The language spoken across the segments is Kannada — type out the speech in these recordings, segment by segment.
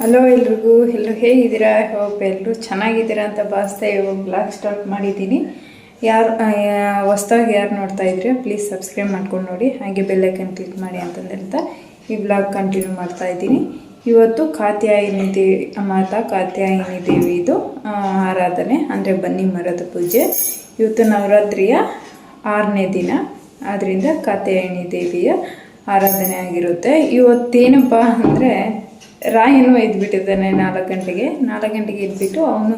ಹಲೋ ಎಲ್ರಿಗೂ, ಎಲ್ಲರೂ ಹೇಗಿದ್ದೀರಾ? ಹೋಪ್ ಎಲ್ಲರೂ ಚೆನ್ನಾಗಿದ್ದೀರಾ ಅಂತ ಭಾವಿಸ್ತಾ ಇವಾಗ ಬ್ಲಾಗ್ ಸ್ಟಾರ್ಟ್ ಮಾಡಿದ್ದೀನಿ. ಯಾರು ಹೊಸ್ದಾಗಿ ಯಾರು ನೋಡ್ತಾ ಇದ್ರೆ ಪ್ಲೀಸ್ ಸಬ್ಸ್ಕ್ರೈಬ್ ಮಾಡ್ಕೊಂಡು ನೋಡಿ. ಹಾಗೆ ಬೆಲ್ಲೈಕನ್ ಕ್ಲಿಕ್ ಮಾಡಿ ಅಂತಂದು ಈ ಬ್ಲಾಗ್ ಕಂಟಿನ್ಯೂ ಮಾಡ್ತಾ ಇದ್ದೀನಿ. ಇವತ್ತು ಕಾತ್ಯಾಯಿನಿ ದೇವಿ ಮಾತಾ ಕಾತ್ಯಾಯಿನಿ ದೇವಿದು ಆರಾಧನೆ, ಅಂದರೆ ಬನ್ನಿ ಮರದ ಪೂಜೆ. ಇವತ್ತು ನವರಾತ್ರಿಯ ಆರನೇ ದಿನ. ಆದ್ದರಿಂದ ಕಾತ್ಯಾಯಿನಿ ದೇವಿಯ ಆರಾಧನೆ ಆಗಿರುತ್ತೆ. ಇವತ್ತೇನಪ್ಪ ಅಂದರೆ ರಾಯನು ಇದ್ಬಿಟ್ಟಿದ್ದಾನೆ ನಾಲ್ಕು ಗಂಟೆಗೆ. ನಾಲ್ಕು ಗಂಟೆಗೆ ಇದ್ಬಿಟ್ಟು ಅವನು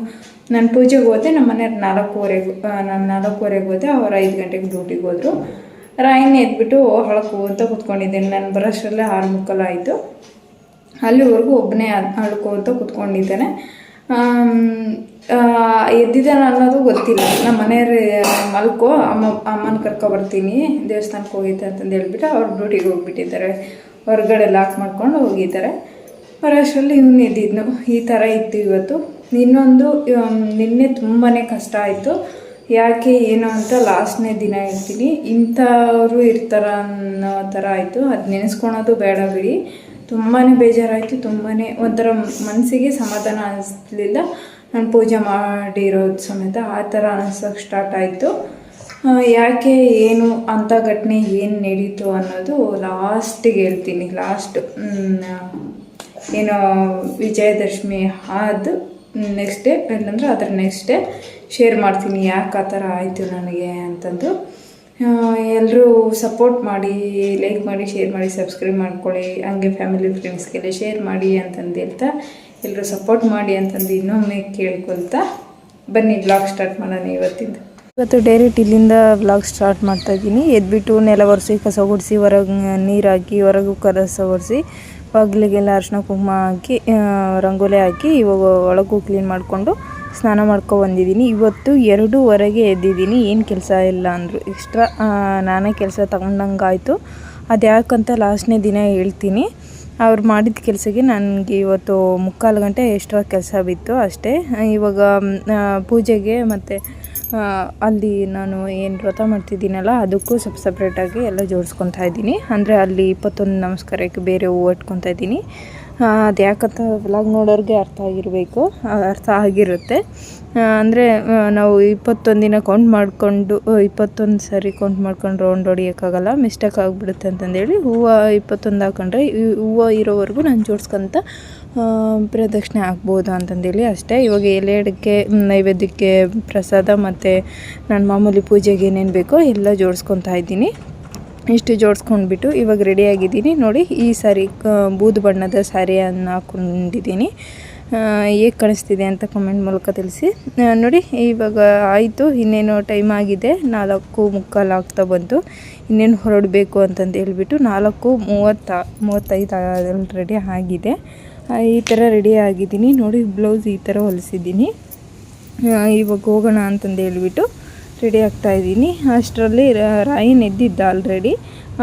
ನಾನು ಪೂಜೆಗೆ ಹೋದೆ ನಮ್ಮ ಮನೆಯವ್ರು ನಾಲ್ಕೂವರೆಗೆ ನಾನು ನಾಲ್ಕೂವರೆಗೆ ಹೋದೆ, ಅವ್ರು ಐದು ಗಂಟೆಗೆ ಡ್ಯೂಟಿಗೆ ಹೋದರು. ರಾಯನ್ನ ಎದ್ಬಿಟ್ಟು ಹೊಳಕು ಅಂತ ಕೂತ್ಕೊಂಡಿದ್ದೇನೆ. ನಾನು ಬರೋಷ್ಟರಲ್ಲೇ ಆರು ಮುಕ್ಕಲು ಆಯಿತು ಅಲ್ಲಿವರೆಗೂ ಒಬ್ಬನೇ ಅಳ್ಕೋತ ಕೂತ್ಕೊಂಡಿದ್ದಾನೆ. ಎದ್ದಿದ್ದಾನೆ ಅನ್ನೋದು ಗೊತ್ತಿಲ್ಲ. ನಮ್ಮ ಮನೆಯವ್ರ ಮಲ್ಕೋ, ಅಮ್ಮ, ಅಮ್ಮನ ಕರ್ಕೊಬರ್ತೀನಿ ದೇವಸ್ಥಾನಕ್ಕೆ ಹೋಗಿದ್ದೆ ಅಂತಂದು ಹೇಳ್ಬಿಟ್ಟು ಅವ್ರು ಡ್ಯೂಟಿಗೆ ಹೋಗ್ಬಿಟ್ಟಿದ್ದಾರೆ. ಹೊರಗಡೆ ಲಾಕ್ ಮಾಡ್ಕೊಂಡು ಹೋಗಿದ್ದಾರೆ. ಬರೋಷ್ಟರಲ್ಲಿ ಇವ್ನು ಎದ್ದಿದ್ನು ಈ ಥರ ಇತ್ತು ಇವತ್ತು. ಇನ್ನೊಂದು ನಿನ್ನೆ ತುಂಬಾ ಕಷ್ಟ ಆಯಿತು. ಯಾಕೆ ಏನು ಅಂತ ಲಾಸ್ಟ್ನೇ ದಿನ ಹೇಳ್ತೀನಿ. ಇಂಥವರು ಇರ್ತಾರ ಅನ್ನೋ ಥರ ಆಯಿತು. ಅದು ನೆನೆಸ್ಕೊಳೋದು ಬೇಡ ಬಿಡಿ. ತುಂಬಾ ಬೇಜಾರಾಯಿತು. ತುಂಬಾ ಒಂಥರ ಮನಸ್ಸಿಗೆ ಸಮಾಧಾನ ಅನಿಸ್ಲಿಲ್ಲ. ನಾನು ಪೂಜೆ ಮಾಡಿರೋದು ಸಮೇತ ಆ ಥರ ಅನಿಸೋಕೆ ಸ್ಟಾರ್ಟ್ ಆಯಿತು. ಯಾಕೆ ಏನು ಅಂಥ ಘಟನೆ ಏನು ನಡೀತು ಅನ್ನೋದು ಲಾಸ್ಟಿಗೆ ಹೇಳ್ತೀನಿ. ಲಾಸ್ಟ್ ಏನು ವಿಜಯದಶಮಿ ಅದು ನೆಕ್ಸ್ಟ್ ಡೇ ಇಲ್ಲಾಂದ್ರೆ ಅದ್ರ ನೆಕ್ಸ್ಟ್ ಡೇ ಶೇರ್ ಮಾಡ್ತೀನಿ ಯಾಕೆ ಆ ಥರ ಆಯಿತು ನನಗೆ ಅಂತಂದು. ಎಲ್ಲರೂ ಸಪೋರ್ಟ್ ಮಾಡಿ ಲೈಕ್ ಮಾಡಿ ಶೇರ್ ಮಾಡಿ ಸಬ್ಸ್ಕ್ರೈಬ್ ಮಾಡ್ಕೊಳ್ಳಿ, ಹಂಗೆ ಫ್ಯಾಮಿಲಿ ಫ್ರೆಂಡ್ಸ್ಗೆಲ್ಲ ಶೇರ್ ಮಾಡಿ ಅಂತಂದು ಹೇಳ್ತಾ ಎಲ್ಲರೂ ಸಪೋರ್ಟ್ ಮಾಡಿ ಅಂತಂದು ಇನ್ನೊಮ್ಮೆ ಕೇಳ್ಕೊಳ್ತಾ ಬನ್ನಿ ಬ್ಲಾಗ್ ಸ್ಟಾರ್ಟ್ ಮಾಡೋಣ ಇವತ್ತಿಂದ. ಇವತ್ತು ಡೈರೆಕ್ಟ್ ಇಲ್ಲಿಂದ ಬ್ಲಾಗ್ ಸ್ಟಾರ್ಟ್ ಮಾಡ್ತಾ ಇದ್ದೀನಿ. ಎದ್ಬಿಟ್ಟು ನೆಲ ಒರೆಸಿ, ಕಸ ಗುಡಿಸಿ, ಹೊರಗೆ ನೀರು ಹಾಕಿ ಹೊರಗೂ ಕಸ ಒರೆಸಿ. ಬಾಗಿಲಿಗೆಲ್ಲ ಅರಿಶಿನ ಕುಂಕುಮ ಹಾಕಿ ರಂಗೋಲಿ ಹಾಕಿ ಇವಾಗ ಒಳಗೂ ಕ್ಲೀನ್ ಮಾಡಿಕೊಂಡು ಸ್ನಾನ ಮಾಡ್ಕೊ ಬಂದಿದ್ದೀನಿ. ಇವತ್ತು ಎರಡೂವರೆಗೆ ಎದ್ದಿದ್ದೀನಿ. ಏನು ಕೆಲಸ ಇಲ್ಲ ಅಂದರು. ಎಕ್ಸ್ಟ್ರಾ ನಾನೇ ಕೆಲಸ ತಗೊಂಡಂಗಾಯಿತು. ಅದು ಯಾಕಂತ ಲಾಸ್ಟ್ನೇ ದಿನ ಹೇಳ್ತೀನಿ. ಅವ್ರು ಮಾಡಿದ ಕೆಲಸಕ್ಕೆ ನನಗೆ ಇವತ್ತು ಮುಕ್ಕಾಲು ಗಂಟೆ ಎಕ್ಸ್ಟ್ರಾ ಕೆಲಸ ಬಿತ್ತು ಅಷ್ಟೇ. ಇವಾಗ ಪೂಜೆಗೆ ಮತ್ತು ಅಲ್ಲಿ ನಾನು ಏನು ವ್ರತ ಮಾಡ್ತಿದ್ದೀನಲ್ಲ, ಅದಕ್ಕೂ ಸಪ್ ಸಪ್ರೇಟಾಗಿ ಎಲ್ಲ ಜೋಡಿಸ್ಕೊತಾ ಇದ್ದೀನಿ. ಅಂದರೆ ಅಲ್ಲಿ ಇಪ್ಪತ್ತೊಂದು ನಮಸ್ಕಾರಕ್ಕೆ ಬೇರೆ ಹೂವು ಇಟ್ಕೊತಾ ಇದ್ದೀನಿ. ಅದು ಯಾಕಂತ ವ್ಲಾಗ್ ನೋಡೋರಿಗೆ ಅರ್ಥ ಆಗಿರಬೇಕು. ಅರ್ಥ ಆಗಿರುತ್ತೆ. ಅಂದರೆ ನಾವು ಇಪ್ಪತ್ತೊಂದು ದಿನ ಕೌಂಟ್ ಮಾಡಿಕೊಂಡು ಇಪ್ಪತ್ತೊಂದು ಸರಿ ಕೌಂಟ್ ಮಾಡ್ಕೊಂಡು ರೌಂಡ್ ಹೊಡಿಯೋಕ್ಕಾಗಲ್ಲ ಮಿಸ್ಟೇಕ್ ಆಗಿಬಿಡುತ್ತೆ ಅಂತಂದೇಳಿ ಹೂವು ಇಪ್ಪತ್ತೊಂದು ಹಾಕೊಂಡ್ರೆ ಹೂವು ಇರೋವರೆಗೂ ನಾನು ಜೋಡಿಸ್ಕೊಂತ ಪ್ರದಕ್ಷಿಣೆ ಆಗ್ಬೋದು ಅಂತಂದೇಳಿ ಅಷ್ಟೇ. ಇವಾಗ ಎಲೆ ನೈವೇದ್ಯಕ್ಕೆ ಪ್ರಸಾದ ಮತ್ತು ನಾನು ಮಾಮೂಲಿ ಪೂಜೆಗೆ ಏನೇನು ಬೇಕೋ ಎಲ್ಲ ಜೋಡಿಸ್ಕೊತಾ ಇದ್ದೀನಿ. ಇಷ್ಟು ಜೋಡಿಸ್ಕೊಂಡ್ಬಿಟ್ಟು ಇವಾಗ ರೆಡಿಯಾಗಿದ್ದೀನಿ ನೋಡಿ, ಈ ಸಾರಿ ಬೂದು ಬಣ್ಣದ ಸ್ಯಾರಿಯನ್ನು ಹಾಕ್ಕೊಂಡಿದ್ದೀನಿ. ಹೇಗೆ ಕಾಣಿಸ್ತಿದೆ ಅಂತ ಕಮೆಂಟ್ ಮೂಲಕ ತಿಳಿಸಿ. ನೋಡಿ, ಇವಾಗ ಆಯಿತು, ಇನ್ನೇನು ಟೈಮ್ ಆಗಿದೆ. ನಾಲ್ಕು ಮುಕ್ಕಾಲು ಆಗ್ತಾ ಬಂತು. ಇನ್ನೇನು ಹೊರಡಬೇಕು ಅಂತಂದು ಹೇಳ್ಬಿಟ್ಟು ನಾಲ್ಕು ಮೂವತ್ತ, ಮೂವತ್ತೈದು ರೆಡಿ ಆಗಿದೆ. ಈ ಥರ ರೆಡಿ ಆಗಿದ್ದೀನಿ. ನೋಡಿ ಬ್ಲೌಸ್ ಈ ಥರ ಹೊಲಿಸಿದ್ದೀನಿ. ಇವಾಗ ಹೋಗೋಣ ಅಂತಂದು ಹೇಳಿಬಿಟ್ಟು ರೆಡಿ ಆಗ್ತಾ ಇದ್ದೀನಿ. ಅಷ್ಟರಲ್ಲಿ ರಾಯಿ ಎದ್ದಿದ್ದ ಆಲ್ರೆಡಿ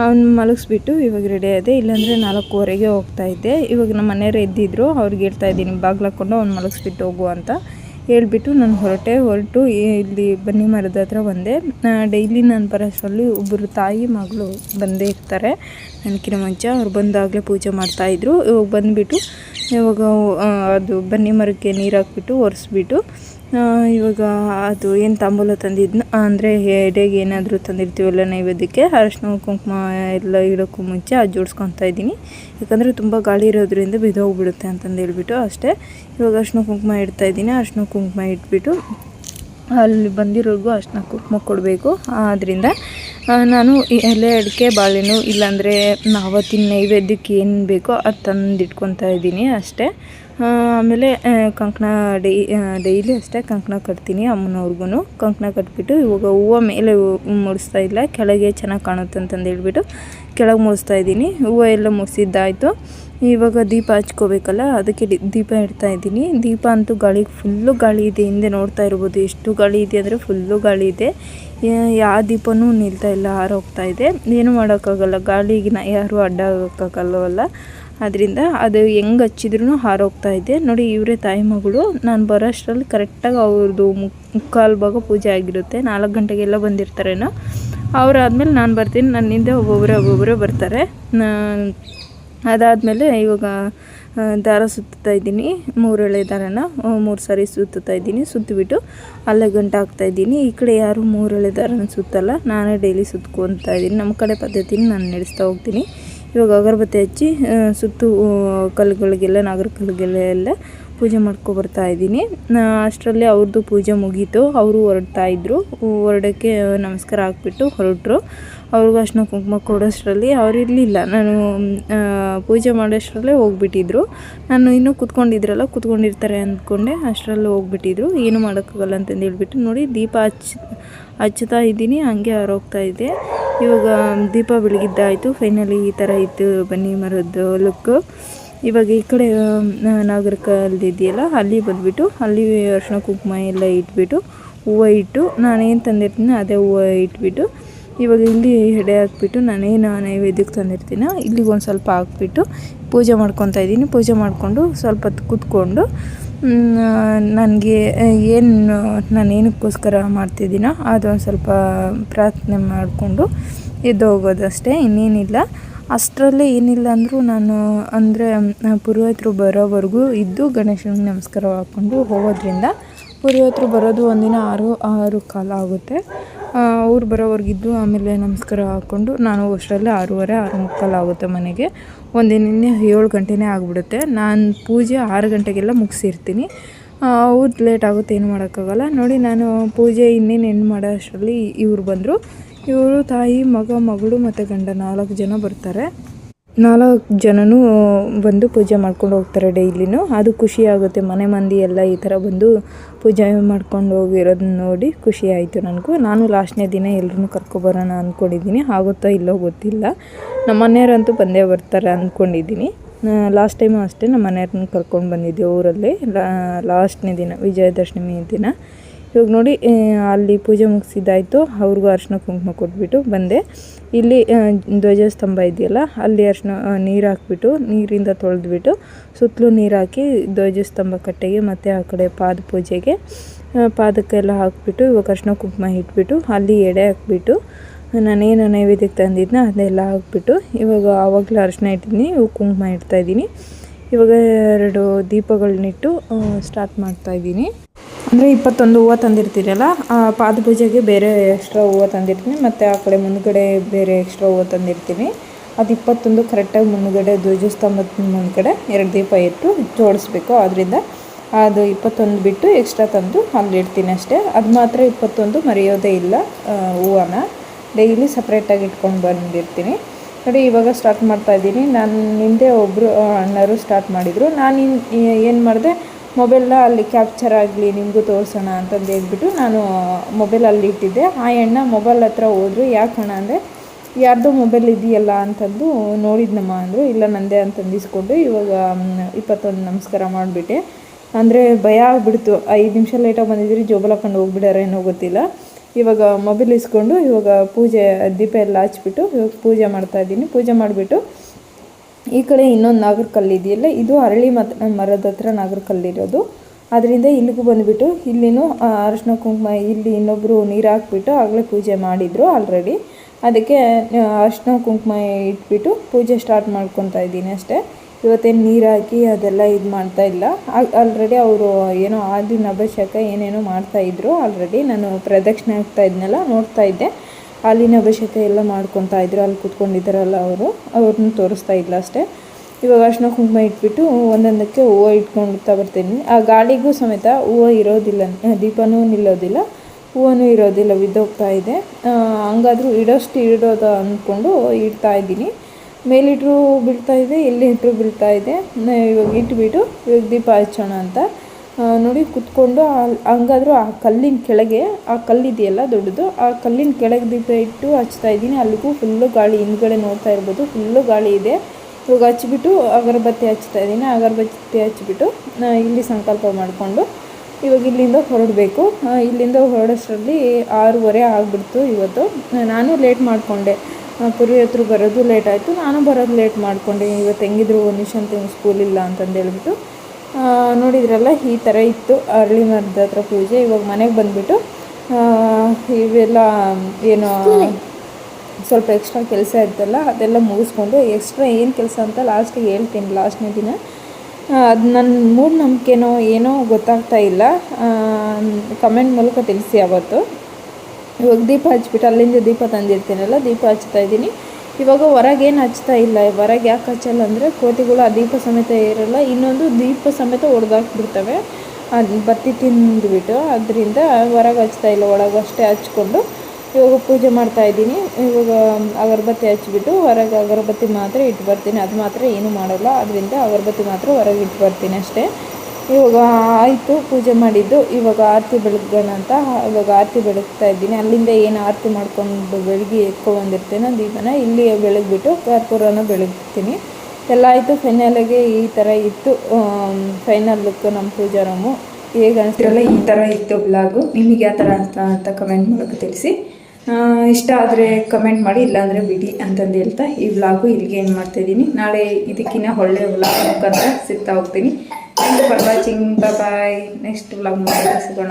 ಅವ್ನು ಮಲಗಿಸ್ಬಿಟ್ಟು ಇವಾಗ ರೆಡಿ ಆದೆ. ಇಲ್ಲಾಂದರೆ ನಾಲ್ಕೂವರೆಗೆ ಹೋಗ್ತಾ ಇದ್ದೆ. ಇವಾಗ ನಮ್ಮ ಮನೆಯವ್ರು ಎದ್ದಿದ್ರು. ಅವ್ರಿಗೆ ಹೇಳ್ತಾ ಇದ್ದೀನಿ, ಬಾಗ್ಲು ಹಾಕ್ಕೊಂಡು ಅವ್ನು ಮಲಗಿಸ್ಬಿಟ್ಟು ಹೋಗು ಅಂತ. ಹೇಳಿಬಿಟ್ಟು ನಾನು ಹೊರಟೆ. ಹೊರಟು ಇಲ್ಲಿ ಬನ್ನಿ ಮರದ ಹತ್ರ ಬಂದೆ. ಡೈಲಿ ನಾನು ಬರೋಷ್ಟರಲ್ಲಿ ಒಬ್ಬರು ತಾಯಿ, ಮಗಳು ಬಂದೇ ಇರ್ತಾರೆ. ನನಗಿನ ಮುಂಚೆ ಅವ್ರು ಬಂದಾಗಲೇ ಪೂಜೆ ಮಾಡ್ತಾಯಿದ್ರು ಇವಾಗ ಬಂದುಬಿಟ್ಟು ಇವಾಗ ಅದು ಬನ್ನಿ ಮರಕ್ಕೆ ನೀರು ಹಾಕ್ಬಿಟ್ಟು ಒರೆಸ್ಬಿಟ್ಟು ಇವಾಗ ಅದು ಏನು ತಾಂಬೂಲ ತಂದಿದ್ನ, ಅಂದರೆ ಎಡೆಗೆ ಏನಾದರೂ ತಂದಿರ್ತೀವಲ್ಲ ನೈವೇದ್ಯಕ್ಕೆ, ಅರಶಿನ, ಕುಂಕುಮ ಎಲ್ಲ ಇಡೋಕ್ಕೂ ಮುಂಚೆ ಅದು ಜೋಡಿಸ್ಕೊತಾ ಇದ್ದೀನಿ. ಯಾಕಂದರೆ ತುಂಬ ಗಾಳಿ ಇರೋದ್ರಿಂದ ಬಿದ್ದೋಗ್ಬಿಡುತ್ತೆ ಅಂತಂದು ಹೇಳ್ಬಿಟ್ಟು ಅಷ್ಟೇ. ಇವಾಗ ಅರಶಿನ, ಕುಂಕುಮ ಇಡ್ತಾ ಇದ್ದೀನಿ. ಅರಿಶಿನ, ಕುಂಕುಮ ಇಟ್ಬಿಟ್ಟು ಅಲ್ಲಿ ಬಂದಿರೋರ್ಗೂ ಅಷ್ಟನ್ನ ಕುಂಕುಮ ಕೊಡಬೇಕು. ಆದ್ದರಿಂದ ನಾನು ಎಲೆ, ಅಡಿಕೆ, ಬಾಳೆಹಣ್ಣು, ಇಲ್ಲಾಂದರೆ ಆವತ್ತಿನ ನೈವೇದ್ಯಕ್ಕೆ ಏನು ಬೇಕೋ ಅದು ತಂದಿಟ್ಕೊತಾ ಇದ್ದೀನಿ ಅಷ್ಟೇ. ಆಮೇಲೆ ಕಂಕಣ ಡೈ ಡೈಲಿ ಅಷ್ಟೇ ಕಂಕಣ ಕಟ್ತೀನಿ ಅಮ್ಮನವ್ರಿಗೂ ಕಂಕಣ ಕಟ್ಬಿಟ್ಟು ಇವಾಗ ಹೂವು ಮೇಲೆ ಮುಡಿಸ್ತಾ ಇಲ್ಲ. ಕೆಳಗೆ ಚೆನ್ನಾಗಿ ಕಾಣುತ್ತೆ ಅಂತಂದು ಹೇಳ್ಬಿಟ್ಟು ಕೆಳಗೆ ಮುಡಿಸ್ತಾ ಇದ್ದೀನಿ. ಹೂವು ಎಲ್ಲ ಮುಡಿಸಿದ್ದಾಯಿತು. ಇವಾಗ ದೀಪ ಹಚ್ಕೋಬೇಕಲ್ಲ? ಅದಕ್ಕೆ ದೀಪ ಇಡ್ತಾ ಇದ್ದೀನಿ. ದೀಪ ಅಂತೂ ಗಾಳಿಗೆ ಫುಲ್ಲು ಗಾಳಿ ಇದೆ. ಹಿಂದೆ ನೋಡ್ತಾ ಇರ್ಬೋದು ಎಷ್ಟು ಗಾಳಿ ಇದೆ ಅಂದರೆ ಫುಲ್ಲು ಗಾಳಿ ಇದೆ. ಯಾವ ದೀಪವೂ ನಿಲ್ತಾ ಇಲ್ಲ ಹಾರೋಗ್ತಾ ಇದೆ. ಏನು ಮಾಡೋಕ್ಕಾಗಲ್ಲ. ಗಾಳಿಗೆ ಯಾರೂ ಅಡ್ಡ ಆಗೋಕ್ಕಾಗಲ್ಲವಲ್ಲ ಅದರಿಂದ ಅದು ಹೆಂಗೆ ಹಚ್ಚಿದ್ರೂ ಹಾರೋಗ್ತಾ ಇದೆ. ನೋಡಿ, ಇವರೇ ತಾಯಿ ಮಗಳು. ನಾನು ಬರೋ ಅಷ್ಟರಲ್ಲಿ ಕರೆಕ್ಟಾಗಿ ಅವ್ರದ್ದು ಮುಕ್ ಮುಕ್ಕಾಲು ಭಾಗ ಪೂಜೆ ಆಗಿರುತ್ತೆ. ನಾಲ್ಕು ಗಂಟೆಗೆಲ್ಲ ಬಂದಿರ್ತಾರೇನೋ. ಅವರಾದ್ಮೇಲೆ ನಾನು ಬರ್ತೀನಿ. ನನ್ನಿಂದ ಒಬ್ಬೊಬ್ಬರೇ ಒಬ್ಬೊಬ್ಬರೇ ಬರ್ತಾರೆ. ನಾ- ಅದಾದಮೇಲೆ ಇವಾಗ ದಾರ ಸುತ್ತಾ ಇದ್ದೀನಿ. ಮೂರೆಳೆ ದಾರನ ಮೂರು ಸಾರಿ ಸುತ್ತುತ್ತಾ ಇದ್ದೀನಿ. ಸುತ್ತಿಬಿಟ್ಟು ಅಲ್ಲೇ ಗಂಟು ಹಾಕ್ತಾ ಇದ್ದೀನಿ. ಈ ಕಡೆ ಯಾರು ಮೂರೆಳೆ ದಾರನ ಸುತ್ತಲ್ಲ, ನಾನೇ ಡೈಲಿ ಸುತ್ಕೊತಾ ಇದ್ದೀನಿ. ನಮ್ಮ ಕಡೆ ಪದ್ಧತಿನ ನಾನು ನಡೆಸ್ತಾ ಹೋಗ್ತೀನಿ. ಇವಾಗ ಅಗರಬತ್ತಿ ಹಚ್ಚಿ ಸುತ್ತು ಕಲ್ಲುಗಳಿಗೆಲ್ಲ, ನಾಗರ ಕಲ್ಲುಗೆಲ್ಲ ಎಲ್ಲ ಪೂಜೆ ಮಾಡ್ಕೊ ಬರ್ತಾ ಇದ್ದೀನಿ. ಅಷ್ಟರಲ್ಲಿ ಅವ್ರದ್ದು ಪೂಜೆ ಮುಗೀತು. ಅವರು ಹೊರಡ್ತಾ ಇದ್ದರು ಹೊರಡೋಕ್ಕೆ ನಮಸ್ಕಾರ ಹಾಕ್ಬಿಟ್ಟು ಹೊರಟರು. ಅವ್ರಿಗೂ ಅರ್ಶಿನ ಕುಂಕುಮ ಕೊಡೋಷ್ಟರಲ್ಲಿ ಅವ್ರು ಇರಲಿಲ್ಲ. ನಾನು ಪೂಜೆ ಮಾಡೋಷ್ಟರಲ್ಲೇ ಹೋಗ್ಬಿಟ್ಟಿದ್ರು. ನಾನು ಇನ್ನೂ ಕೂತ್ಕೊಂಡಿದ್ರಲ್ಲ, ಕೂತ್ಕೊಂಡಿರ್ತಾರೆ ಅಂದ್ಕೊಂಡೆ ಅಷ್ಟರಲ್ಲಿ ಹೋಗ್ಬಿಟ್ಟಿದ್ರು. ಏನು ಮಾಡೋಕ್ಕಾಗಲ್ಲ ಅಂತಂದು ಹೇಳ್ಬಿಟ್ಟು ನೋಡಿ ದೀಪ ಹಚ್ ಹಚ್ತಾ ಇದ್ದೀನಿ, ಹಂಗೆ ಹೋಗ್ತಾ ಇದ್ದೆ ಇವಾಗ, ದೀಪ ಬೆಳಗಿದ್ದಾಯಿತು. ಫೈನಲಿ ಈ ಥರ ಇತ್ತು ಬನ್ನಿ ಮರದ್ದು ಲುಕ್ಕು ಇವಾಗ ಈ ಕಡೆ ನಾಗರ ಇದೆಯಲ್ಲ ಅಲ್ಲಿ ಬಂದುಬಿಟ್ಟು, ಅಲ್ಲಿ ಅರ್ಶಿನ ಕುಂಕುಮ ಎಲ್ಲ ಇಟ್ಬಿಟ್ಟು, ಹೂವು ಇಟ್ಟು, ನಾನೇನು ತಂದಿರ್ತೀನಿ ಅದೇ ಹೂವು ಇಟ್ಬಿಟ್ಟು ಇವಾಗ ಇಲ್ಲಿ ಎಡೆ ಹಾಕ್ಬಿಟ್ಟು ನಾನೇನು ನೈವೇದ್ಯಕ್ಕೆ ತಂದಿರ್ತೀನೋ. ಇಲ್ಲಿಗೆ ಒಂದು ಸ್ವಲ್ಪ ಹಾಕ್ಬಿಟ್ಟು ಪೂಜೆ ಮಾಡ್ಕೊತಾ ಇದ್ದೀನಿ. ಪೂಜೆ ಮಾಡಿಕೊಂಡು ಸ್ವಲ್ಪ ಹೊತ್ತು ಕೂತ್ಕೊಂಡು ನನಗೆ ಏನು, ನಾನು ಏನಕ್ಕೋಸ್ಕರ ಮಾಡ್ತಿದ್ದೀನೋ ಅದೊಂದು ಸ್ವಲ್ಪ ಪ್ರಾರ್ಥನೆ ಮಾಡಿಕೊಂಡು ಎದ್ದು ಹೋಗೋದಷ್ಟೇ, ಇನ್ನೇನಿಲ್ಲ. ಅಷ್ಟರಲ್ಲೇ ಏನಿಲ್ಲ ಅಂದರೂ ನಾನು, ಅಂದರೆ ಪುರೋಹಿತರು ಬರೋವರೆಗೂ ಇದ್ದು ಗಣೇಶನಿಗೆ ನಮಸ್ಕಾರ ಹಾಕ್ಕೊಂಡು ಹೋಗೋದ್ರಿಂದ ಪುರೋಹಿತರು ಬರೋದು ಒಂದಿನ ಆರು ಆರು ಕಾಲ ಆಗುತ್ತೆ. ಅವ್ರು ಬರೋವರೆಗಿದ್ದು ಆಮೇಲೆ ನಮಸ್ಕಾರ ಹಾಕ್ಕೊಂಡು ನಾನು ಅಷ್ಟರಲ್ಲೇ ಆರೂವರೆ ಆರು ಮುಕ್ಕಾಲು ಆಗುತ್ತೆ ಮನೆಗೆ. ಒಂದಿನ ಏಳು ಗಂಟೆನೇ ಆಗಿಬಿಡುತ್ತೆ. ನಾನು ಪೂಜೆ ಆರು ಗಂಟೆಗೆಲ್ಲ ಮುಗಿಸಿರ್ತೀನಿ. ಅವ್ರು ಲೇಟ್ ಆಗುತ್ತೆ, ಏನು ಮಾಡೋಕ್ಕಾಗಲ್ಲ. ನೋಡಿ, ನಾನು ಪೂಜೆ ಇನ್ನೇನು ಹೆಣ್ಣು ಮಾಡೋ ಅಷ್ಟರಲ್ಲಿ ಇವರು ಬಂದರು. ಇವರು ತಾಯಿ, ಮಗ, ಮಗಳು ಮತ್ತು ಗಂಡ ನಾಲ್ಕು ಜನ ಬರ್ತಾರೆ. ನಾಲ್ಕು ಜನನೂ ಬಂದು ಪೂಜೆ ಮಾಡ್ಕೊಂಡು ಹೋಗ್ತಾರೆ ಡೈಲಿನೂ. ಅದು ಖುಷಿ ಆಗುತ್ತೆ. ಮನೆ ಮಂದಿ ಎಲ್ಲ ಈ ಥರ ಬಂದು ಪೂಜೆ ಮಾಡ್ಕೊಂಡು ಹೋಗಿರೋದನ್ನ ನೋಡಿ ಖುಷಿ ಆಯಿತು ನನಗೂ. ನಾನು ಲಾಸ್ಟ್ನೇ ದಿನ ಎಲ್ಲರೂ ಕರ್ಕೊಬರೋಣ ಅಂದ್ಕೊಂಡಿದ್ದೀನಿ ಆಗುತ್ತೋ ಇಲ್ಲೋ ಗೊತ್ತಿಲ್ಲ. ನಮ್ಮ ಮನೆಯವರಂತೂ ಬಂದೇ ಬರ್ತಾರೆ ಅಂದ್ಕೊಂಡಿದ್ದೀನಿ ಲಾಸ್ಟ್ ಟೈಮು ಅಷ್ಟೇ ನಮ್ಮ ಮನೆಯವ್ರನ್ನ ಕರ್ಕೊಂಡು ಬಂದಿದ್ದೆ ಊರಲ್ಲಿ. ಲಾಸ್ಟ್ನೇ ದಿನ, ವಿಜಯದಶಮಿ ದಿನ. ಇವಾಗ ನೋಡಿ ಅಲ್ಲಿ ಪೂಜೆ ಮುಗಿಸಿದ್ದಾಯಿತು. ಅವ್ರಿಗೂ ಅರ್ಶಿನ ಕುಂಕುಮ ಕೊಟ್ಬಿಟ್ಟು ಬಂದೆ. ಇಲ್ಲಿ ಧ್ವಜಸ್ತಂಭ ಇದೆಯಲ್ಲ, ಅಲ್ಲಿ ಅರ್ಶಿನ ನೀರು ಹಾಕ್ಬಿಟ್ಟು, ನೀರಿಂದ ತೊಳೆದ್ಬಿಟ್ಟು ಸುತ್ತಲೂ ನೀರು ಹಾಕಿ ಧ್ವಜಸ್ತಂಭ ಕಟ್ಟೆಗೆ ಮತ್ತು ಆ ಕಡೆ ಪಾದ ಪೂಜೆಗೆ ಪಾದಕ್ಕೆಲ್ಲ ಹಾಕ್ಬಿಟ್ಟು ಇವಾಗ ಅರ್ಶಿನ ಕುಂಕುಮ ಇಟ್ಬಿಟ್ಟು ಅಲ್ಲಿ ಎಡೆ ಹಾಕ್ಬಿಟ್ಟು, ನಾನೇನು ನೈವೇದ್ಯಕ್ಕೆ ತಂದಿದ್ನ ಅದೆಲ್ಲ ಹಾಕ್ಬಿಟ್ಟು ಇವಾಗ ಆವಾಗಲೂ ಅರಿಶಿನ ಇಟ್ಟಿದ್ದೀನಿ, ಇವಾಗ ಕುಂಕುಮ ಇಡ್ತಾಯಿದ್ದೀನಿ ಇವಾಗ ಎರಡು ದೀಪಗಳನ್ನಿಟ್ಟು ಸ್ಟಾರ್ಟ್ ಮಾಡ್ತಾಯಿದ್ದೀನಿ ಅಂದರೆ ಇಪ್ಪತ್ತೊಂದು ಹೂವು ತಂದಿರ್ತೀರಲ್ಲ ಪಾದ ಪೂಜೆಗೆ ಬೇರೆ ಎಕ್ಸ್ಟ್ರಾ ಹೂವು ತಂದಿರ್ತೀನಿ, ಮತ್ತು ಆ ಕಡೆ ಮುಂದುಗಡೆ ಬೇರೆ ಎಕ್ಸ್ಟ್ರಾ ಹೂವು ತಂದಿರ್ತೀನಿ. ಅದು ಇಪ್ಪತ್ತೊಂದು ಕರೆಕ್ಟಾಗಿ ಮುಂದುಗಡೆ ಧ್ವಜಸ್ತಂಭದ ಮುಂದುಗಡೆ ಎರಡು ದೀಪ ಇಟ್ಟು ಜೋಡಿಸ್ಬೇಕು. ಆದ್ದರಿಂದ ಅದು ಇಪ್ಪತ್ತೊಂದು ಬಿಟ್ಟು ಎಕ್ಸ್ಟ್ರಾ ತಂದು ಅಲ್ಲಿ ಇಡ್ತೀನಿ ಅಷ್ಟೇ. ಅದು ಮಾತ್ರ ಇಪ್ಪತ್ತೊಂದು ಮರೆಯೋದೇ ಇಲ್ಲ ಹೂವನ್ನ ಹೂವನ. ಡೈಲಿ ಸಪ್ರೇಟಾಗಿ ಇಟ್ಕೊಂಡು ಬಂದಿರ್ತೀನಿ. ನೋಡಿ, ಇವಾಗ ಸ್ಟಾರ್ಟ್ ಮಾಡ್ತಾ ಇದ್ದೀನಿ. ನಾನು ಹಿಂದೆ ಒಬ್ಬರು ಅಣ್ಣರು ಸ್ಟಾರ್ಟ್ ಮಾಡಿದರು. ನಾನು ಏನು ಮಾಡಿದೆ ಮೊಬೈಲ್ನ ಅಲ್ಲಿ ಕ್ಯಾಪ್ಚರ್ ಆಗಲಿ, ನಿಮಗೂ ತೋರಿಸೋಣ ಅಂತಂದು ಹೇಳ್ಬಿಟ್ಟು ನಾನು ಮೊಬೈಲಲ್ಲಿ ಇಟ್ಟಿದ್ದೆ. ಆ ಅಣ್ಣ ಮೊಬೈಲ್ ಹತ್ರ ಹೋದರು ಯಾಕೆ ಹಣ ಅಂದರೆ, ಯಾರ್ದೋ ಮೊಬೈಲ್ ಇದೆಯಲ್ಲ ಅಂತಂದು ನೋಡಿದ್ನಮ್ಮ ಅಂದರು. ಇಲ್ಲ, ನಂದೇ ಅಂತಂದು ಇಸ್ಕೊಂಡು ಇವಾಗ ಇಪ್ಪತ್ತೊಂದು ನಮಸ್ಕಾರ ಮಾಡಿಬಿಟ್ಟೆ. ಅಂದರೆ ಭಯ ಆಗ್ಬಿಡ್ತು. ಐದು ನಿಮಿಷ ಲೇಟಾಗಿ ಬಂದಿದ್ರಿ ಜೋಬಲ್ ಹಾಕೊಂಡು ಏನೋ ಗೊತ್ತಿಲ್ಲ. ಇವಾಗ ಮೊಬೈಲ್ ಇಸ್ಕೊಂಡು, ಇವಾಗ ಪೂಜೆ, ದೀಪ ಎಲ್ಲ ಹಚ್ಬಿಟ್ಟು, ಇವಾಗ ಪೂಜೆ ಮಾಡ್ತಾ ಇದ್ದೀನಿ. ಪೂಜೆ ಮಾಡಿಬಿಟ್ಟು ಈ ಕಡೆ ಇನ್ನೊಂದು ನಾಗರ ಕಲ್ಲು ಇದೆಯಲ್ಲ, ಇದು ಅರಳಿ ಮತ ಮರದ ಹತ್ರ ನಾಗರ ಕಲ್ಲಿರೋದು ಅದರಿಂದ ಇಲ್ಲಿಗೂ ಬಂದುಬಿಟ್ಟು ಇಲ್ಲಿನೂ ಅರಶಿನ ಕುಂಕುಮ, ಇಲ್ಲಿ ಇನ್ನೊಬ್ಬರು ನೀರು ಹಾಕ್ಬಿಟ್ಟು ಆಗಲೇ ಪೂಜೆ ಮಾಡಿದರು ಆಲ್ರೆಡಿ ಅದಕ್ಕೆ ಅರಶಿನ ಕುಂಕುಮ ಇಟ್ಬಿಟ್ಟು ಪೂಜೆ ಸ್ಟಾರ್ಟ್ ಮಾಡ್ಕೊತಾ ಇದ್ದೀನಿ ಅಷ್ಟೇ. ಇವತ್ತೇನು ನೀರು ಹಾಕಿ ಅದೆಲ್ಲ ಇದು ಮಾಡ್ತಾ ಇಲ್ಲ. ಆಲ್ರೆಡಿ ಅವರು ಏನೋ ಆದಿನ ಅಭಿಷೇಕ ಏನೇನೋ ಮಾಡ್ತಾ ಇದ್ರು ಆಲ್ರೆಡಿ ನಾನು ಪ್ರದಕ್ಷಿಣೆ ಆಗ್ತಾ ಇದ್ನಲ್ಲ, ನೋಡ್ತಾ ಇದ್ದೆ. ಹಾಲಿನ ಅಭಿಷೇಕ ಎಲ್ಲ ಮಾಡ್ಕೊತಾ ಇದ್ರು, ಅಲ್ಲಿ ಕೂತ್ಕೊಂಡಿದ್ದಾರಲ್ಲ ಅವರು, ಅವ್ರನ್ನ ತೋರಿಸ್ತಾ ಇಲ್ಲ ಅಷ್ಟೇ. ಇವಾಗ ಅರ್ಶಿನ ಕುಂಕುಮ ಇಟ್ಬಿಟ್ಟು ಒಂದೊಂದಕ್ಕೆ ಹೂವು ಇಟ್ಕೊಂಡ್ತಾ ಬರ್ತೀನಿ. ಆ ಗಾಳಿಗೂ ಸಮೇತ ಹೂವು ಇರೋದಿಲ್ಲ ದೀಪನೂ ನಿಲ್ಲೋದಿಲ್ಲ, ಹೂವನೂ ಇರೋದಿಲ್ಲ, ಬಿದ್ದೋಗ್ತಾ ಇದೆ. ಹಂಗಾದ್ರೂ ಇಡೋಷ್ಟು ಇಡೋದು ಅಂದ್ಕೊಂಡು ಇಡ್ತಾ ಇದ್ದೀನಿ. ಮೇಲಿಟ್ರು ಬೀಳ್ತಾ ಇದೆ ಎಲ್ಲಿ ಇಟ್ಟರು ಬೀಳ್ತಾ ಇದೆ. ಇವಾಗ ಇಟ್ಬಿಟ್ಟು ಇವಾಗ ದೀಪ ಹಚ್ಚೋಣ ಅಂತ. ನೋಡಿ ಕುತ್ಕೊಂಡು ಹಂಗಾದರೂ ಆ ಕಲ್ಲಿನ ಕೆಳಗೆ ಆ ಕಲ್ಲಿದೆಯಲ್ಲ ದೊಡ್ಡದು ಆ ಕಲ್ಲಿನ ಕೆಳಗೆ ದೀಪ ಇಟ್ಟು ಹಚ್ತಾ ಇದ್ದೀನಿ. ಅಲ್ಲಿಗೂ ಫುಲ್ಲು ಗಾಳಿ ಹಿಂದ್ಗಡೆ ನೋಡ್ತಾ ಇರ್ಬೋದು. ಫುಲ್ಲು ಗಾಳಿ ಇದೆ. ಇವಾಗ ಹಚ್ಚಿಬಿಟ್ಟು ಅಗರಬತ್ತಿ ಹಚ್ತಾ ಇದ್ದೀನಿ. ಅಗರಬತ್ತಿ ಹಚ್ಬಿಟ್ಟು ಆ, ಇಲ್ಲಿ ಸಂಕಲ್ಪ ಮಾಡಿಕೊಂಡು ಇವಾಗ ಇಲ್ಲಿಂದ ಹೊರಡಬೇಕು. ಇಲ್ಲಿಂದ ಹೊರಡೋಷ್ಟರಲ್ಲಿ ಆರೂವರೆ ಆಗಿಬಿಡ್ತು ಇವತ್ತು. ನಾನು ಲೇಟ್ ಮಾಡಿಕೊಂಡೆ. ಪುರೋಹಿತರು ಬರೋದು ಲೇಟ್ ಆಯಿತು. ನಾನು ಬರೋದು ಲೇಟ್ ಮಾಡಿಕೊಂಡೆ. ಇವತ್ತು ಹೆಂಗಿದ್ರು ನಿಶಾಂತ್ ಸ್ಕೂಲ್ ಇಲ್ಲ ಅಂತಂದು ಹೇಳ್ಬಿಟ್ಟು ನೋಡಿದ್ರಲ್ಲ ಈ ಥರ ಇತ್ತು ಅರಳಿ ಮರದ ಹತ್ರ ಪೂಜೆ. ಇವಾಗ ಮನೆಗೆ ಬಂದುಬಿಟ್ಟು ಇವೆಲ್ಲ ಏನು ಸ್ವಲ್ಪ ಎಕ್ಸ್ಟ್ರಾ ಕೆಲಸ ಇತ್ತಲ್ಲ ಅದೆಲ್ಲ ಮುಗಿಸ್ಕೊಂಡು ಎಕ್ಸ್ಟ್ರಾ ಏನು ಕೆಲಸ ಅಂತ ಲಾಸ್ಟಿಗೆ ಹೇಳ್ತೀನಿ ಲಾಸ್ಟ್ನೇ ದಿನ. ಅದು ನನ್ನ ಮೂಢನಂಬಿಕೆನೋ ಏನೋ ಗೊತ್ತಾಗ್ತಾ ಇಲ್ಲ. ಕಮೆಂಟ್ ಮೂಲಕ ತಿಳಿಸಿ ಅವತ್ತು ಇವಾಗ ದೀಪ ಹಚ್ಬಿಟ್ಟು ಅಲ್ಲಿಂದ ದೀಪ ತಂದಿರ್ತೀನಲ್ಲ ದೀಪ ಹಚ್ತಾ ಇದ್ದೀನಿ. ಇವಾಗ ಹೊರಗೇನು ಹಚ್ತಾ ಇಲ್ಲ. ಹೊರಗೆ ಯಾಕೆ ಹಚ್ಚಲ್ಲ ಅಂದರೆ ಕೋತಿಗಳು ಆ ದೀಪ ಸಮೇತ ಇರಲ್ಲ ಇನ್ನೊಂದು ದೀಪ ಸಮೇತ ಹೊಡೆದಾಕ್ಬಿಡ್ತವೆ ಅದು ಬತ್ತಿ ತಿಂದುಬಿಟ್ಟು ಅದರಿಂದ ಹೊರಗೆ ಹಚ್ತಾ ಇಲ್ಲ. ಒಳಗೆ ಅಷ್ಟೇ ಹಚ್ಕೊಂಡು ಇವಾಗ ಪೂಜೆ ಮಾಡ್ತಾ ಇದ್ದೀನಿ. ಇವಾಗ ಅಗರಬತ್ತಿ ಹಚ್ಬಿಟ್ಟು ಹೊರಗೆ ಅಗರಬತ್ತಿ ಮಾತ್ರ ಇಟ್ಟು ಬರ್ತೀನಿ. ಅದು ಮಾತ್ರ ಏನೂ ಮಾಡಲ್ಲ. ಅದರಿಂದ ಅಗರಬತ್ತಿ ಮಾತ್ರ ಹೊರಗೆ ಇಟ್ಟು ಬರ್ತೀನಿ ಅಷ್ಟೇ. ಇವಾಗ ಆಯಿತು ಪೂಜೆ ಮಾಡಿದ್ದು. ಇವಾಗ ಆರತಿ ಬೆಳಗೋಣ ಅಂತ ಇವಾಗ ಆರತಿ ಬೆಳಗ್ತಾ ಇದ್ದೀನಿ. ಅಲ್ಲಿಂದ ಏನು ಆರತಿ ಮಾಡ್ಕೊಂಡು ಬೆಳಗ್ಗೆ ಎತ್ಕೊಬಂದಿರ್ತೇನೋ ದೀಪನ ಇಲ್ಲಿ ಬೆಳಗ್ಬಿಟ್ಟು ಕರ್ಪೂರನ ಬೆಳಗ್ತೀನಿ. ಎಲ್ಲ ಆಯಿತು. ಫೈನಲಿಗೆ ಈ ಥರ ಇತ್ತು. ಫೈನಲ್ ಲುಕ್ ನಮ್ಮ ಪೂಜಾ ರೂಮು. ಹೇಗೆ ಅನಿಸ್ತಿರಲ್ಲ ಈ ಥರ ಇತ್ತು ಬ್ಲಾಗು ನಿಮಗೆ ಆ ಥರ ಅಂತ ಅಂತ ಕಮೆಂಟ್ ಮೂಲಕ ತಿಳಿಸಿ. ಇಷ್ಟ ಆದರೆ ಕಮೆಂಟ್ ಮಾಡಿ, ಇಲ್ಲಾಂದರೆ ಬಿಡಿ ಅಂತಂದು ಹೇಳ್ತಾ ಈ ವ್ಲಾಗು ಇಲ್ಲಿಗೆ ಏನು ಮಾಡ್ತಾಯಿದ್ದೀನಿ ನಾಳೆ ಇದಕ್ಕಿಂತ ಒಳ್ಳೆಯ ವ್ಲಾಗ್ ಮುಖಾಂತರ ಸಿಗ್ತಾ ಹೋಗ್ತೀನಿ. thank you for watching bye next vlog ಮಾಡಿ ಸಿಗೋಣ